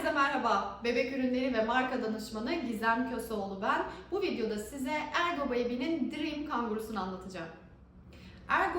Herkese merhaba. Bebek ürünleri ve marka danışmanı Gizem Köseoğlu ben. Bu videoda size Ergo Baby'nin Dream kangurusunu anlatacağım.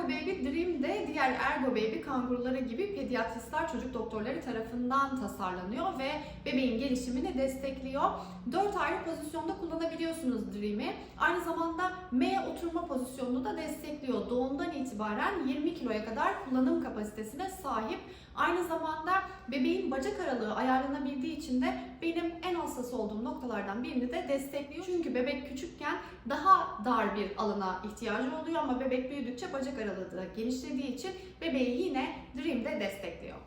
Ergo Baby Dream de diğer Ergo Baby kanguruları gibi pediatristler çocuk doktorları tarafından tasarlanıyor ve bebeğin gelişimini destekliyor. 4 ayrı pozisyonda kullanabiliyorsunuz Dream'i. Aynı zamanda M oturma pozisyonunu da destekliyor. Doğumdan itibaren 20 kiloya kadar kullanım kapasitesine sahip. Aynı zamanda bebeğin bacak aralığı ayarlanabildiği için de benim en hassas olduğum noktalardan birini de destekliyor. Çünkü bebek küçükken daha dar bir alana ihtiyacı oluyor ama bebek büyüdükçe bacak aralığı da genişlediği için bebeği yine Dream'de destekliyor.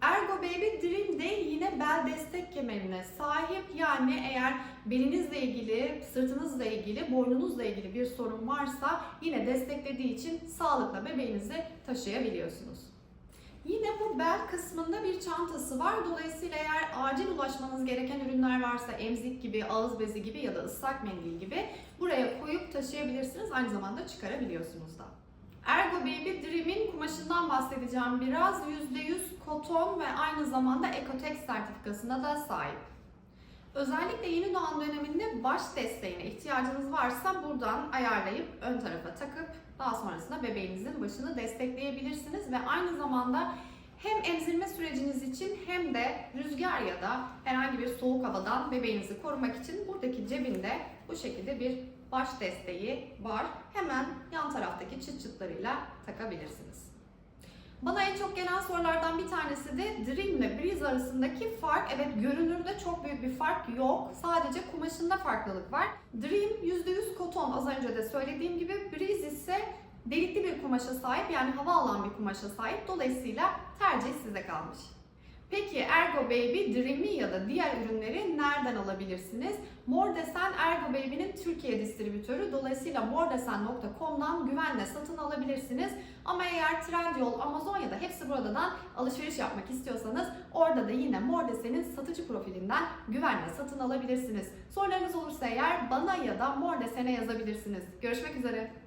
Ergo Baby Dream de yine bel destek kemerine sahip. Yani eğer belinizle ilgili, sırtınızla ilgili, boynunuzla ilgili bir sorun varsa yine desteklediği için sağlıkla bebeğinizi taşıyabiliyorsunuz. Yine bu bel kısmında bir çantası var. Dolayısıyla eğer acil ulaşmanız gereken ürünler varsa emzik gibi, ağız bezi gibi ya da ıslak mendil gibi buraya koyup taşıyabilirsiniz. Aynı zamanda çıkarabiliyorsunuz da. Ergo Baby Dream'in kumaşından bahsedeceğim biraz. %100 koton ve aynı zamanda Ecotex sertifikasına da sahip. Özellikle yeni doğan döneminde baş desteğine ihtiyacınız varsa buradan ayarlayıp ön tarafa takıp daha sonrasında bebeğinizin başını destekleyebilirsiniz ve aynı zamanda hem emzirme süreciniz için hem de rüzgar ya da herhangi bir soğuk havadan bebeğinizi korumak için buradaki cebinde bu şekilde bir baş desteği var. Hemen yan taraftaki çıt çıtlarıyla takabilirsiniz. Bana en çok gelen sorulardan bir tanesi de Dream ile Breeze arasındaki fark. Evet görünürde çok büyük bir fark yok. Sadece kumaşında farklılık var. Dream %100 koton az önce de söylediğim gibi. İse delikli bir kumaşa sahip yani hava alan bir kumaşa sahip. Dolayısıyla tercih size kalmış. Peki Ergo Baby Dream'i ya da diğer ürünleri nereden alabilirsiniz? Mordesen Ergo Baby'nin Türkiye distribütörü. Dolayısıyla mordesen.com'dan güvenle satın alabilirsiniz. Ama eğer Trendyol, Amazon ya da hepsi buradan alışveriş yapmak istiyorsanız orada da yine Mordesen'in satıcı profilinden güvenle satın alabilirsiniz. Sorularınız olursa eğer bana ya da Mordesen'e yazabilirsiniz. Görüşmek üzere.